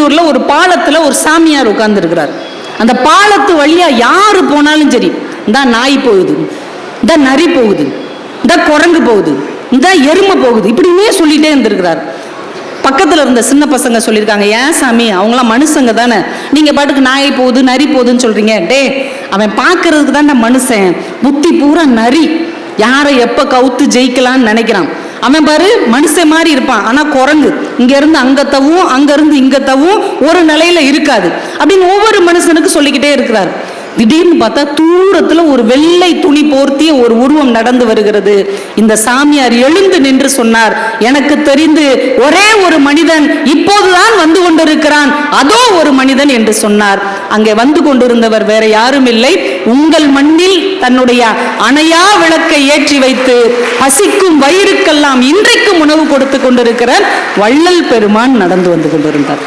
திருக்கடையூர்ல ஒரு பாலத்துல ஒரு சாமியார் உட்கார்ந்து இருக்கிறார் அந்த பாலத்து வழியா யாரு போனாலும் சரி இந்த நாய் போகுது இந்த நரி போகுது இந்த குரங்கு போகுது இந்த எருமை போகுது இப்படின்னே சொல்லிட்டே இருந்திருக்கிறார். பக்கத்துல இருந்த சின்ன பசங்க சொல்லியிருக்காங்க ஏன் சாமி அவங்களாம் மனுஷங்க தானே நீங்க பாட்டுக்கு நாய் போகுது நரி போகுதுன்னு சொல்றீங்க. டே அவன் பார்க்கறதுக்கு தான் மனுஷன் புத்தி பூரா நரி யாரை எப்ப கவுத்து ஜெயிக்கலாம்னு நினைக்கிறான்? அவன் பாரு மனுஷன் மாதிரி இருப்பான். ஆனால் குரங்கு. இங்கேருந்து அங்கே தவும் அங்கேருந்து இங்கே தவும் ஒரு நிலையில இருக்காது. அப்படின்னு ஒவ்வொரு மனுஷனுக்கு சொல்லிக்கிட்டே இருக்கிறார். திடீர்னு பார்த்தா தூரத்துல ஒரு வெள்ளை துணி போர்த்திய ஒரு உருவம் நடந்து வருகிறது. இந்த சாமியார் எழுந்து நின்று சொன்னார் எனக்கு தெரிந்து ஒரே ஒரு மனிதன் இப்போதுதான் வந்து கொண்டிருக்கிறான். அதோ ஒரு மனிதன் என்று சொன்னார். அங்கே வந்து கொண்டிருந்தவர் வேற யாரும் இல்லை. உங்கள் மண்ணில் தன்னுடைய அணையா விளக்கை ஏற்றி வைத்து பசிக்கும் வயிறுக்கெல்லாம் இன்றைக்கும் உணவு கொடுத்து கொண்டிருக்கிற வள்ளல் பெருமான் நடந்து வந்து கொண்டிருந்தார்.